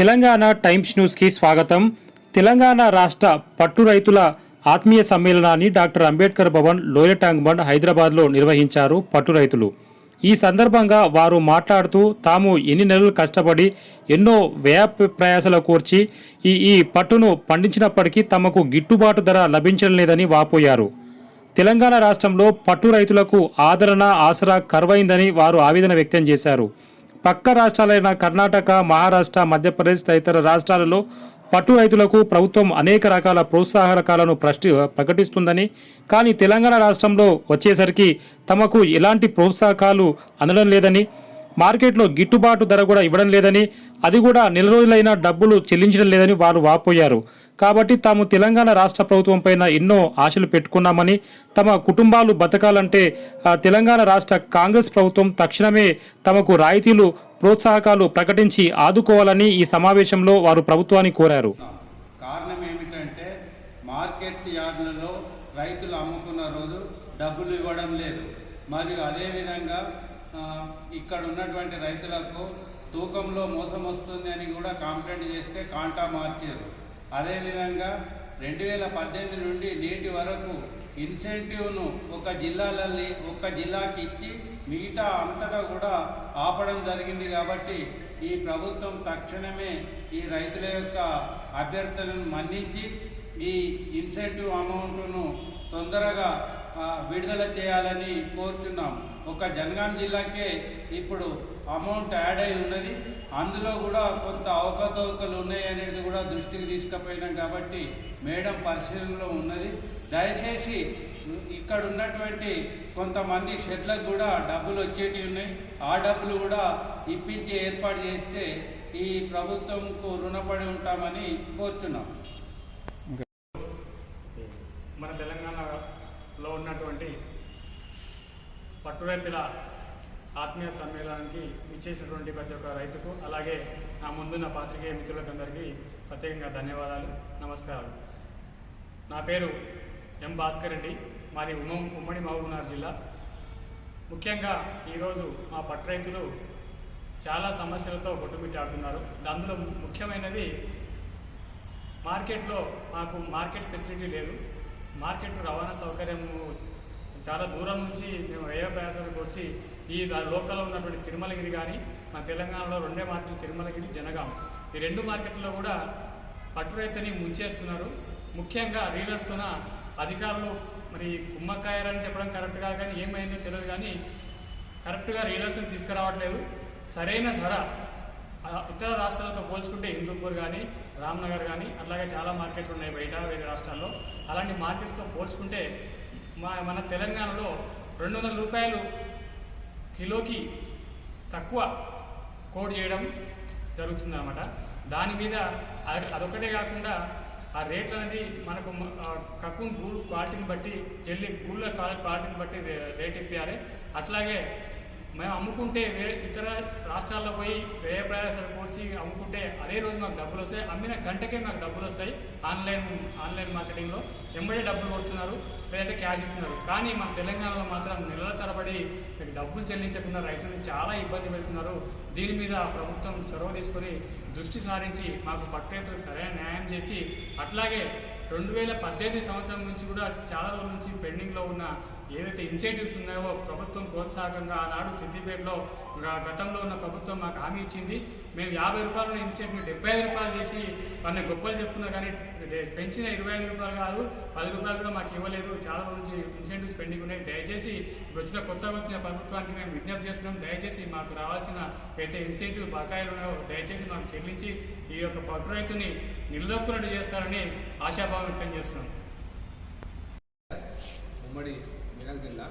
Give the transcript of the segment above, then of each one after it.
Telangana times న్యూస్కి స్వాగతం. తెలంగాణ రాష్ట్ర పట్టు రైతుల ఆత్మీయ సమ్మేళనాన్ని doctor Ambedkar Bhavan lower tank bund హైదరాబాద్లో నిర్వహించారు పట్టు రైతులు. ఈ సందర్భంగా వారు మాట్లాడుతూ తాము ఎన్ని నెలలు కష్టపడి ఎన్నో వ్యయ ప్రయాసాల కూర్చి ఈ ఈ పట్టును పండించినప్పటికీ తమకు గిట్టుబాటు ధర లభించడం లేదని వాపోయారు. తెలంగాణ రాష్ట్రంలో పట్టు రైతులకు ఆదరణ ఆసరా కరువైందని వారు ఆవేదన వ్యక్తం చేశారు. పక్క రాష్ట్రాలైన కర్ణాటక మహారాష్ట్ర మధ్యప్రదేశ్ తదితర రాష్ట్రాలలో పట్టు రైతులకు ప్రభుత్వం అనేక రకాల ప్రోత్సాహకాలను ప్రష్టి ప్రకటిస్తుందని కానీ తెలంగాణ రాష్ట్రంలో వచ్చేసరికి తమకు ఎలాంటి ప్రోత్సాహకాలు అందడం లేదని మార్కెట్లో గిట్టుబాటు ధర కూడా ఇవ్వడం లేదని అది కూడా నెల రోజులైనా డబ్బులు చెల్లించడం లేదని వారు వాపోయారు. కాబట్టి తాము తెలంగాణ రాష్ట్ర ప్రభుత్వం పైన ఎన్నో ఆశలు పెట్టుకున్నామని తమ కుటుంబాలు బతకాలంటే తెలంగాణ రాష్ట్ర కాంగ్రెస్ ప్రభుత్వం తక్షణమే తమకు రాయితీలు ప్రోత్సాహకాలు ప్రకటించి ఆదుకోవాలని ఈ సమావేశంలో వారు ప్రభుత్వాన్ని కోరారు. కారణం ఏమిటంటే మార్కెట్ యార్డులలో రైతులు అమ్ముకున్న రోజు డబ్బులు ఇవ్వడం లేదు. మరియు అదేవిధంగా ఇక్కడ ఉన్నటువంటి రైతులకు తూకంలో మోసం వస్తుంది అని కూడా కంప్లైంట్ చేస్తే కాంటా మార్చారు. అదేవిధంగా రెండు వేల పద్దెనిమిది నుండి నేటి వరకు ఇన్సెంటివ్ను ఒక జిల్లాలని ఒక జిల్లాకి ఇచ్చి మిగతా అంతటా కూడా ఆపడం జరిగింది కాబట్టి ఈ ప్రభుత్వం తక్షణమే ఈ రైతుల యొక్క అభ్యర్థులను మన్నించి ఈ ఇన్సెంటివ్ అమౌంట్ను తొందరగా విడుదల చేయాలని కోరుచున్నాం ఒక జనగాం జిల్లాకే ఇప్పుడు అమౌంట్ యాడ్ అయి ఉన్నది. అందులో కూడా కొంత అవకతవకలు ఉన్నాయి అనేది కూడా దృష్టికి తీసుకుపోయినాం కాబట్టి మేడం పరిశీలనలో ఉన్నది. దయచేసి ఇక్కడ ఉన్నటువంటి కొంతమంది షెడ్లకు కూడా డబ్బులు వచ్చేటివి ఉన్నాయి. ఆ డబ్బులు కూడా ఇప్పించి ఏర్పాటు చేస్తే ఈ ప్రభుత్వంకు రుణపడి ఉంటామని కోరుచున్నాం మన తెలంగాణలో ఉన్నటువంటి పట్టు రైతుల ఆత్మీయ సమ్మేళనానికి ఇచ్చేసినటువంటి ప్రతి ఒక్క రైతుకు అలాగే నా ముందున్న పాత్రికేయ మిత్రులకందరికీ ప్రత్యేకంగా ధన్యవాదాలు నమస్కారాలు. నా పేరు ఎం భాస్కర్ రెడ్డి మాది ఉమ ఉమ్మడి మహబూబ్నగర్ జిల్లా. ముఖ్యంగా ఈరోజు మా పట్టు రైతులు చాలా సమస్యలతో కొట్టుమిట్టాడుతున్నారు అందులో ముఖ్యమైనది మార్కెట్లో మాకు మార్కెట్ ఫెసిలిటీ లేదు. మార్కెట్ రవాణా సౌకర్యము చాలా దూరం నుంచి మేము వ్యయ ప్రయాసాలకు వచ్చి ఈ లోకల్లో ఉన్నటువంటి తిరుమలగిరి కానీ మన తెలంగాణలో రెండే మార్కెట్లు తిరుమలగిరి జనగాం. ఈ రెండు మార్కెట్లో కూడా పట్టు రైతుని ముంచేస్తున్నారు. ముఖ్యంగా రీడర్స్తోన అధికారులు మరి కుమ్మక్కాయారని చెప్పడం కరెక్ట్ కాదు కానీ ఏమైందో తెలియదు కానీ కరెక్ట్గా రీలర్స్ని తీసుకురావట్లేదు. సరైన ధర ఇతర రాష్ట్రాలతో పోల్చుకుంటే హిందూపూర్ కానీ రామ్నగర్ కానీ అలాగే చాలా మార్కెట్లు ఉన్నాయి బయట వేరే రాష్ట్రాల్లో. అలాంటి మార్కెట్తో పోల్చుకుంటే మా మన తెలంగాణలో రెండు వందల రూపాయలు కిలోకి తక్కువ కోడ్ చేయడం జరుగుతుందన్నమాట. దాని మీద అది- అదొకటే కాకుండా ఆ రేట్లు అనేది మనకు కక్కు కక్కున్ గూడు క్వాలిటీని బట్టి జల్లి గూళ్ళ క్వాలిటీని బట్టి రేట్ ఇప్పించాలి అట్లాగే మేము అమ్ముకుంటే వేరే ఇతర రాష్ట్రాల్లో పోయి వ్యయ ప్రయాసాలు కూర్చి అమ్ముకుంటే అదే రోజు మాకు డబ్బులు వస్తాయి. అమ్మిన గంటకే మాకు డబ్బులు వస్తాయి ఆన్లైన్ ఆన్లైన్ మార్కెటింగ్లో. ఎంబడే డబ్బులు కొడుతున్నారు లేదంటే క్యాష్ ఇస్తున్నారు. కానీ మన తెలంగాణలో మాత్రం నెలల తరబడి డబ్బులు చెల్లించకుండా రైతులు చాలా ఇబ్బంది పెడుతున్నారు. దీని మీద ప్రభుత్వం చొరవ తీసుకొని దృష్టి సారించి మాకు పట్టేతలకు సరైన న్యాయం చేసి అట్లాగే రెండు వేల పద్దెనిమిది సంవత్సరం నుంచి కూడా చాలా రోజుల నుంచి పెండింగ్లో ఉన్న ఏదైతే ఇన్సెంటివ్స్ ఉన్నాయో ప్రభుత్వం ప్రోత్సాహకంగా ఆనాడు సిద్దిపేటలో గతంలో ఉన్న ప్రభుత్వం మాకు హామీ ఇచ్చింది. మేము యాభై రూపాయల ఇన్సెంటివ్ డెబ్బై ఐదు రూపాయలు చేసి వాళ్ళని గొప్పలు చెప్పుకున్నా కానీ పెంచిన ఇరవై ఐదు రూపాయలు కాదు పది రూపాయలు కూడా మాకు ఇవ్వలేదు. చాలా రోజుల నుంచి ఇన్సెంటివ్స్ పెండింగ్ ఉన్నాయి. దయచేసి వచ్చిన కొత్త వచ్చిన ప్రభుత్వానికి మేము విజ్ఞప్తి చేస్తున్నాం. దయచేసి మాకు రావాల్సిన అయితే ఇన్సెంటివ్ బకాయిలు ఉన్నాయో దయచేసి మాకు చెల్లించి ఈ యొక్క పట్టు రైతుని నిలదొక్కున్నట్టు చేస్తారని ఆశాభావం వ్యక్తం చేస్తున్నాం. ఉమ్మడి మెదక్ జిల్లా.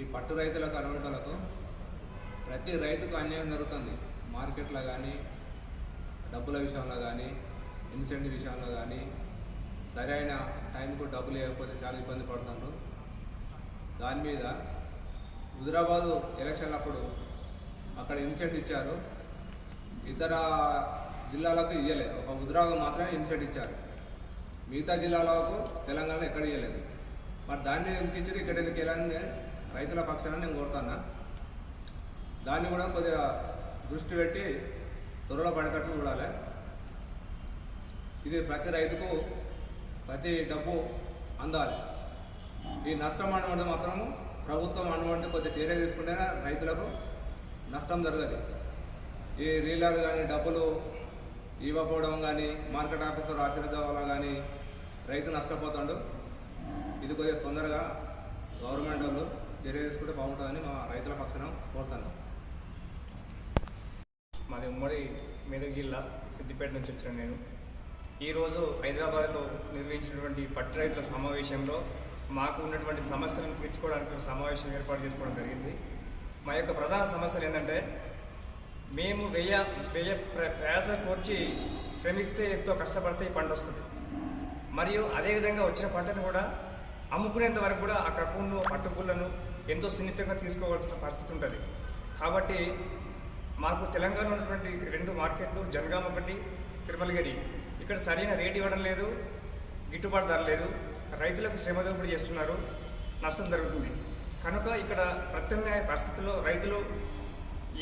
ఈ పట్టు రైతులకు అనుకుంటులకు ప్రతి రైతుకు అన్యాయం జరుగుతుంది. మార్కెట్లో కానీ డబ్బుల విషయంలో కానీ ఇన్సెంటివ్ విషయంలో కానీ సరైన టైంకు డబ్బులు లేకపోతే చాలా ఇబ్బంది పడుతుండ్రు. దాని మీద హుజరాబాదు ఎలక్షన్ అప్పుడు అక్కడ ఇన్సెంట్ ఇచ్చారు. ఇతర జిల్లాలకు ఇవ్వలేదు ఒక హుజరాబాద్ మాత్రమే ఇన్సెంట్ ఇచ్చారు. మిగతా జిల్లాలకు తెలంగాణ ఎక్కడ ఇవ్వలేదు మరి దాన్ని ఎందుకు ఇచ్చారు? ఇక్కడ ఎందుకు వెళ్ళాలని రైతుల పక్షాన నేను కోరుతున్నా. దాన్ని కూడా కొద్దిగా దృష్టి పెట్టి త్వరలో పడేటట్టు చూడాలి. ఇది ప్రతి రైతుకు ప్రతి డబ్బు అందాలి. ఈ నష్టం అనుకుంటే మాత్రము ప్రభుత్వం అనుకుంటే కొద్ది చర్య తీసుకుంటేనే రైతులకు నష్టం జరగదు. ఈ రీలర్ కానీ డబ్బులు ఇవ్వకపోవడం కానీ మార్కెట్ ఆఫీసర్ ఆశీర్వాదం వల్ల కానీ రైతు నష్టపోతాడు. ఇది కొద్దిగా తొందరగా గవర్నమెంట్ వాళ్ళు చర్య తీసుకుంటే బాగుంటుందని మా రైతుల పక్షాన కోరుతున్నాం. మాది ఉమ్మడి మెదక్ జిల్లా సిద్దిపేట నుంచి వచ్చాను నేను. ఈరోజు హైదరాబాద్లో నిర్వహించినటువంటి పట్టు రైతుల సమావేశంలో మాకు ఉన్నటువంటి సమస్యలను తీర్చుకోవడానికి సమావేశం ఏర్పాటు చేసుకోవడం జరిగింది. మా యొక్క ప్రధాన సమస్యలు ఏంటంటే మేము వెయ్య వెయ్య ప్ర- ప్రయాస కోర్చి శ్రమిస్తే ఎంతో కష్టపడితే ఈ పంట వస్తుంది. మరియు అదేవిధంగా వచ్చిన పంటను కూడా అమ్ముకునేంత వరకు కూడా ఆ కక్కును పట్టుపుల్లను ఎంతో సున్నితంగా తీసుకోవాల్సిన పరిస్థితి ఉంటుంది. కాబట్టి మాకు తెలంగాణ ఉన్నటువంటి రెండు మార్కెట్లు జనగాం ఒకటి తిరుమలగిరి. ఇక్కడ సరైన రేట్ ఇవ్వడం లేదు గిట్టుబాటు ధర లేదు. రైతులకు శ్రమ దోపిడీ చేస్తున్నారు. నష్టం జరుగుతుంది. కనుక ఇక్కడ ప్రత్యామ్నాయ పరిస్థితుల్లో రైతులు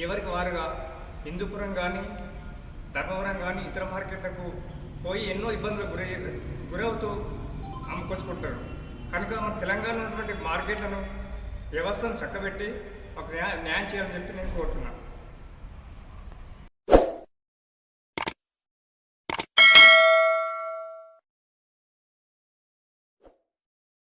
ఎవరికి వారుగా హిందూపురం కానీ ధర్మవరం కానీ ఇతర మార్కెట్లకు పోయి ఎన్నో ఇబ్బందులకు గురయ్యారు గురవుతూ అమ్ముకొచ్చుకుంటారు కనుక మన తెలంగాణలో ఉన్నటువంటి మార్కెట్లను వ్యవస్థను చక్కబెట్టి ఒక న్యాయ న్యాయం చేయాలని చెప్పి నేను కోరుతున్నాను.